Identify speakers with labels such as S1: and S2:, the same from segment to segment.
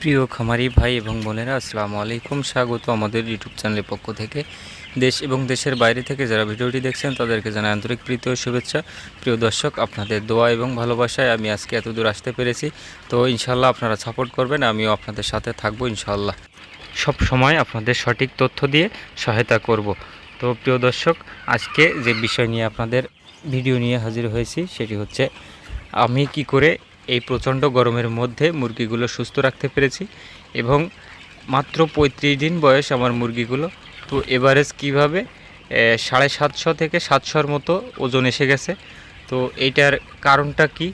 S1: প্রিয় খামারি ভাই এবং বোনেরা, আসসালামু আলাইকুম। স্বাগত আমাদের ইউটিউব চ্যানেলের পক্ষ থেকে। দেশ এবং দেশের বাইরে থেকে যারা ভিডিওটি দেখছেন, তাদেরকে জানাই আন্তরিক প্রীতি শুভেচ্ছা। প্রিয় দর্শক, আপনাদের দোয়া এবং ভালোবাসায় আমি আজকে এত দূর আসতে পেরেছি। তো ইনশাল্লাহ আপনারা সাপোর্ট করবেন, আমিও আপনাদের সাথে থাকব ইনশাল্লাহ সব সময় আপনাদের সঠিক তথ্য দিয়ে সহায়তা করব। তো প্রিয় দর্শক, আজকে যে বিষয় নিয়ে আপনাদের ভিডিও নিয়ে হাজির হয়েছি, সেটি হচ্ছে আমি কি করে এই প্রচণ্ড গরমের মধ্যে মুরগিগুলো সুস্থ রাখতে পেরেছি এবং মাত্র পঁয়ত্রিশ দিন বয়স আমার মুরগিগুলো। তো এভারেজ কীভাবে? সাড়ে সাতশো থেকে সাতশোর মতো ওজন এসে গেছে। তো এইটার কারণটা কি?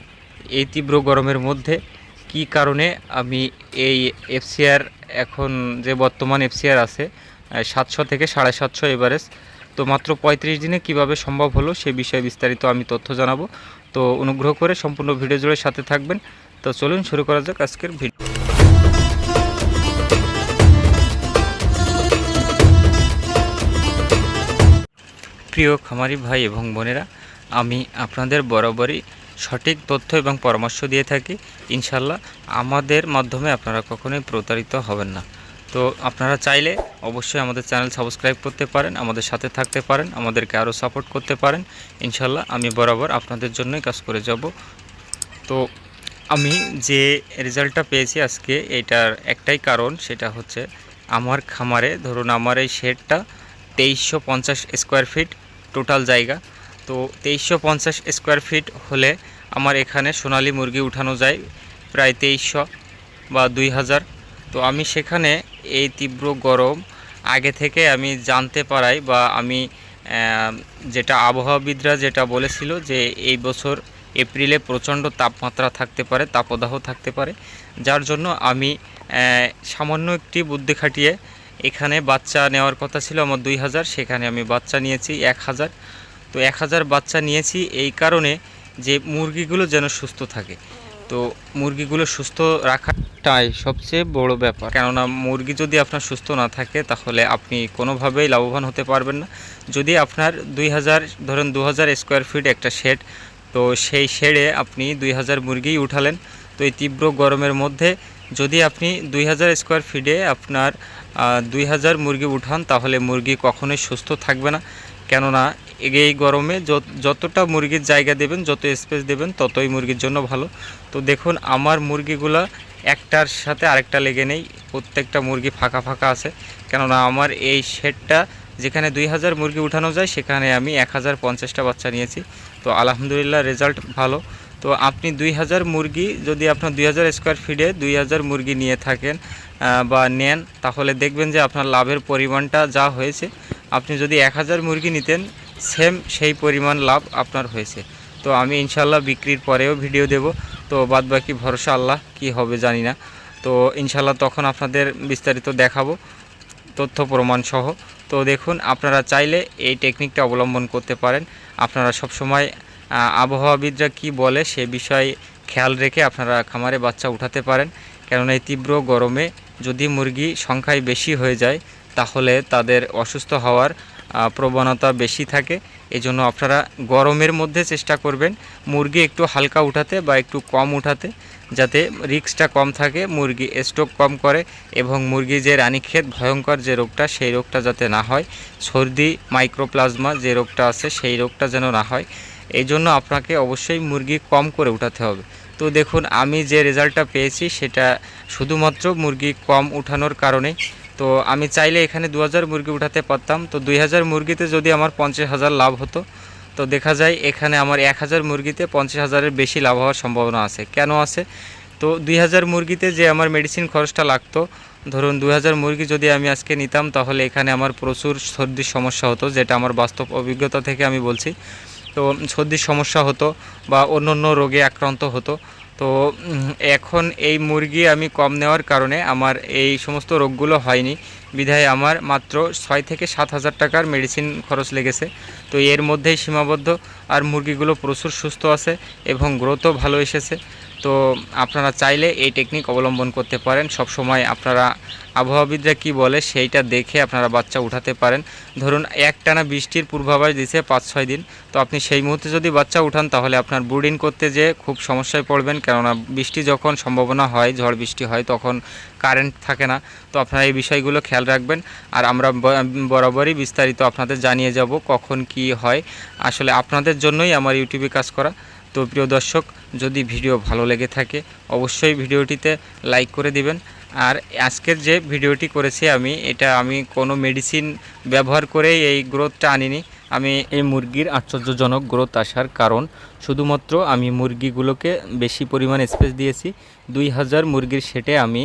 S1: এই তীব্র গরমের মধ্যে কি কারণে আমি এই এফসিআর এখন যে বর্তমান এফসিআর আছে সাতশো থেকে সাড়ে সাতশো এভারেজ। তো মাত্র পঁয়ত্রিশ দিনে কীভাবে সম্ভব হলো সে বিষয়ে বিস্তারিত আমি তথ্য জানাব। তো অনুগ্রহ করে সম্পূর্ণ ভিডিও জুড়ে সাথে থাকবেন। তো চলুন শুরু করা যাক আজকের ভিডিও। প্রিয় খামারি ভাই এবং বোনেরা, আমি আপনাদের বরাবরই সঠিক তথ্য এবং পরামর্শ দিয়ে থাকি। ইনশাল্লাহ আমাদের মাধ্যমে আপনারা কখনোই প্রতারিত হবেন না। তো আপনারা চাইলে অবশ্যই আমাদের চ্যানেল সাবস্ক্রাইব করতে পারেন, আমাদের সাথে থাকতে পারেন, আমাদেরকে আরও সাপোর্ট করতে পারেন। ইনশাল্লাহ আমি বরাবর আপনাদের জন্যই কাজ করে যাব। তো আমি যে রেজাল্টটা পেয়েছি আজকে, এটার একটাই কারণ সেটা হচ্ছে আমার খামারে, ধরুন আমার এই শেডটা তেইশশো পঞ্চাশ স্কোয়ার ফিট টোটাল জায়গা। তো তেইশশো পঞ্চাশ স্কোয়ার ফিট হলে আমার এখানে সোনালি মুরগি উঠানো যায় প্রায় তেইশশো বা দুই হাজার। তো আমি সেখানে এই তীব্র গরম আগে থেকে আমি জানতে পারাই বা আমি যেটা আবহাওয়াবিদরা যেটা বলেছিল যে এই বছর এপ্রিলে প্রচণ্ড তাপমাত্রা থাকতে পারে, তাপদাহ থাকতে পারে। যার জন্য আমি সামান্য একটি বুদ্ধি খাটিয়ে এখানে বাচ্চা নেওয়ার কথা ছিল আমার দুই হাজার, সেখানে আমি বাচ্চা নিয়েছি এক হাজার। তো এক হাজার বাচ্চা নিয়েছি এই কারণে যে মুরগিগুলো যেন সুস্থ থাকে। তো মুরগিগুলো সুস্থ রাখাটাই সবচেয়ে বড় ব্যাপার। কেননা মুরগি যদি আপনার সুস্থ না থাকে, তাহলে আপনি কোনোভাবেই লাভবান হতে পারবেন না। যদি আপনার দুই হাজার, ধরেন দু হাজার স্কোয়ার ফিট একটা শেড তো সেই শেডে আপনি দুই হাজার মুরগিই উঠালেন, তো এই তীব্র গরমের মধ্যে যদি আপনি দুই হাজার স্কোয়ার ফিটে আপনার দুই হাজার মুরগি উঠান, তাহলে মুরগি কখনোই সুস্থ থাকবে না। কেননা এই গরমে যত- যতটা মুরগির জায়গা দেবেন, যত স্পেস দেবেন, ততই মুরগির জন্য ভালো। তো দেখুন, আমার মুরগিগুলা একটার সাথে আরেকটা লেগে নেই, প্রত্যেকটা মুরগি ফাঁকা ফাঁকা আছে। কেননা আমার এই শেডটা যেখানে দুই হাজার মুরগি উঠানো যায়, সেখানে আমি এক হাজার পঞ্চাশটা বাচ্চা নিয়েছি। তো আলহামদুলিল্লাহ রেজাল্ট ভালো। তো আপনি দুই হাজার মুরগি যদি আপনার দুই হাজার স্কোয়ার ফিটে দুই হাজার মুরগি নিয়ে থাকেন বা নেন, তাহলে দেখবেন যে আপনার লাভের পরিমাণটা যা হয়েছে আপনি যদি এক হাজার মুরগি নিতেন সেম সেই পরিমাণ লাভ আপনার হয়েছে। তো আমি ইনশাল্লাহ বিক্রির পরেও ভিডিও দেব। তো বাদ বাকি ভরসা আল্লাহ, কি হবে জানি না। তো ইনশাল্লাহ তখন আপনাদের বিস্তারিত দেখাবো, তথ্য প্রমাণ সহ। তো দেখুন, আপনারা চাইলে এই টেকনিকটা অবলম্বন করতে পারেন। আপনারা সবসময় আবহাওয়াবিদরা কি বলে সে বিষয়ে খেয়াল রেখে আপনারা খামারে বাচ্চা উঠাতে পারেন। কেননা এই তীব্র গরমে যদি মুরগি সংখ্যায় বেশি হয়ে যায় তাহলে তাদের অসুস্থ হওয়ার প্রবণতা বেশি থাকে। এই জন্য আপনারা গরমের মধ্যে চেষ্টা করবেন মুরগি একটু হালকা উঠাতে বা একটু কম উঠাতে, যাতে রিক্সটা কম থাকে, মুরগি স্ট্রোক কম করে এবং মুরগি যে রানীক্ষেত, ভয়ঙ্কর যে রোগটা, সেই রোগটা যাতে না হয়। সর্দি, মাইক্রোপ্লাজমা যে রোগটা আছে, সেই রোগটা যেন না হয়। এই জন্য আপনাকে অবশ্যই মুরগি কম করে উঠাতে হবে। তো দেখুন, আমি যে রেজাল্টটা পেয়েছি, সেটা শুধুমাত্র মুরগি কম উঠানোর কারণে তো আমি চাইলে এখানে দু হাজার মুরগি উঠাতে পারতাম। তো দুই হাজার মুরগিতে যদি আমার পঞ্চাশ হাজার লাভ হতো, তো দেখা যায় এখানে আমার এক হাজার মুরগিতে পঞ্চাশ হাজারের বেশি লাভ হওয়ার সম্ভাবনা আছে। কেন আছে? তো দুই হাজার মুরগিতে যে আমার মেডিসিন খরচটা লাগতো, ধরুন দুই হাজার মুরগি যদি আমি আজকে নিতাম, তাহলে এখানে আমার প্রচুর সর্দির সমস্যা হতো, যেটা আমার বাস্তব অভিজ্ঞতা থেকে আমি বলছি। তো সর্দির সমস্যা হতো বা অন্য অন্য রোগে আক্রান্ত হতো। তো এখন এই মুরগি আমি কম নেওয়ার কারণে আমার এই সমস্ত রোগগুলো হয়নি। বিধায় আমার মাত্র ছয় থেকে সাত হাজার টাকার মেডিসিন খরচ লেগেছে। তো এর মধ্যেই সীমাবদ্ধ। আর মুরগিগুলো প্রচুর সুস্থ আছে এবং গ্রোথও ভালো এসেছে। তো আপনারা চাইলে এই টেকনিক অবলম্বন করতে পারেন। সব সময় আপনারা আবহাওয়াবিদরা কি বলে সেইটা দেখে আপনারা বাচ্চা উঠাতে পারেন। ধরুন একটানা বৃষ্টির পূর্বাভাস দিছে পাঁচ ছয় দিন। তো আপনি সেই মুহূর্তে যদি বাচ্চা উঠান তাহলে আপনার ব্রুডিং করতে যে খুব সমস্যায় পড়বেন। কেননা বৃষ্টি যখন সম্ভাবনা হয়, ঝড় বৃষ্টি হয়, তখন কারেন্ট থাকে না। তো আপনারা এই বিষয়গুলো খেয়াল রাখবেন। আর আমরা বরাবরই বিস্তারিত আপনাদের জানিয়ে যাব কখন কি হয়। আসলে আপনাদের জন্যই আমার ইউটিউবে কাজ করা। তো প্রিয় দর্শক, যদি ভিডিও ভালো লেগে থাকে, অবশ্যই ভিডিওটিতে লাইক করে দিবেন। আর আজকের যে ভিডিওটি করেছি আমি, এটা আমি কোনো মেডিসিন ব্যবহার করেই এই গ্রোথটা আনিনি। আমি এই মুরগির আশ্চর্যজনক গ্রোথ আসার কারণ, শুধুমাত্র আমি মুরগিগুলোকে বেশি পরিমাণ স্পেস দিয়েছি। দুই হাজার মুরগির সেটে আমি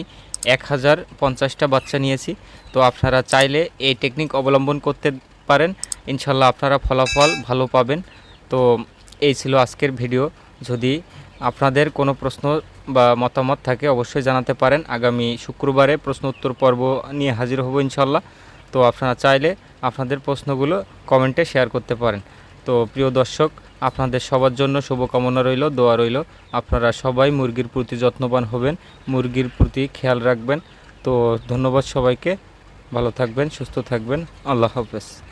S1: এক হাজার পঞ্চাশটা বাচ্চা নিয়েছি। তো আপনারা চাইলে এই টেকনিক অবলম্বন করতে পারেন। ইনশাল্লাহ আপনারা ফলাফল ভালো পাবেন। তো এই ছিল আজকের ভিডিও। যদি আপনাদের কোনো প্রশ্ন বা মতামত থাকে, অবশ্যই জানাতে পারেন। আগামী শুক্রবারে প্রশ্ন উত্তর পর্ব নিয়ে হাজির হব ইনশাল্লাহ তো আপনারা চাইলে আপনাদের প্রশ্নগুলো কমেন্টে শেয়ার করতে পারেন। তো প্রিয় দর্শক, আপনাদের সবার জন্য শুভকামনা রইল, দোয়া রইল। আপনারা সবাই মুরগির প্রতি যত্নবান হবেন, মুরগির প্রতি খেয়াল রাখবেন। তো ধন্যবাদ সবাইকে। ভালো থাকবেন, সুস্থ থাকবেন। আল্লাহ হাফেজ।